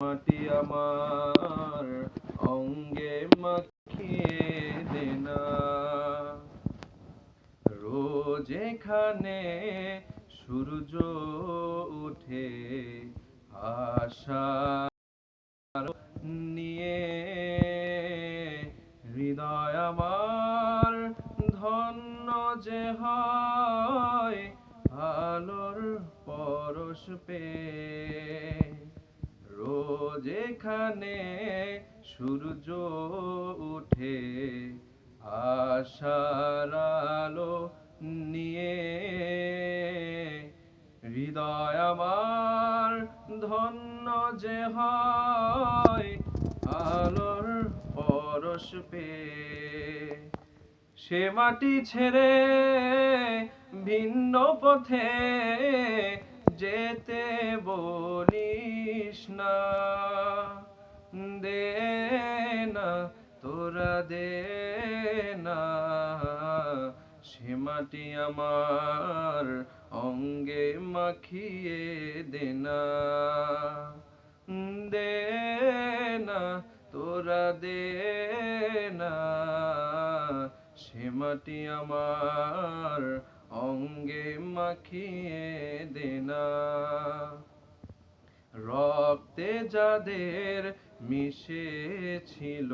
মাটি আমার, অঙ্গে মাখিয়ে দেনা রোজ এখানে সূর্য উঠে আশা নিয়ে হৃদয় আমার ধন্য যে হয়, আলোর পরশ পেয়ে এখানে সূর্য উঠে আশার আলো নিয়ে হৃদয় আমার ধন্য যে হয় আলোর পরশ পেয়ে। সে মাটি ছেড়ে ভিন্ন পথে যেতে বলিস না। তোরা দে না আমার অঙ্গে মাখিয়ে দে না দে না তোরা দে না আমার অঙ্গে মাখিয়ে দে না রক্তে যাদের মিশেছিল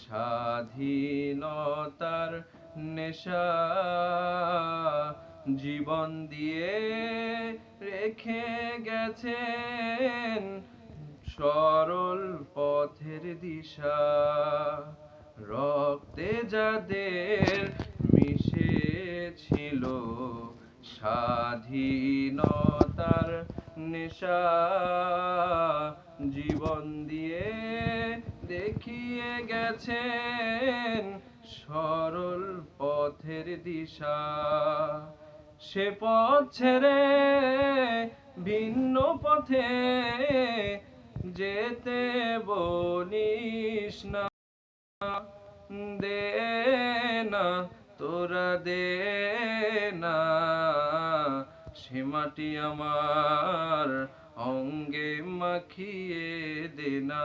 স্বাধীনতার নেশা। জীবন দিয়ে রেখে গেছেন সরল পথের দিশা। রক্তে যাদের মিশেছিল স্বাধীনতার নেশা। গেছেন সরল পথের দিশা। সে পথ ছেড়ে ভিন্ন পথে যেতে বলিস না। দে না, তোরা দে না, সে মাটি আমার অঙ্গে মাখিয়ে দে না।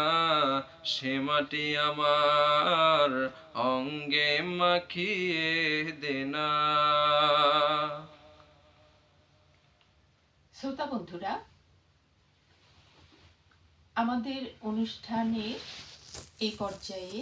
সে মাটি আমার অঙ্গে মাখিয়ে দেনা শ্রোতা বন্ধুরা আমাদের অনুষ্ঠানে এই পর্যায়ে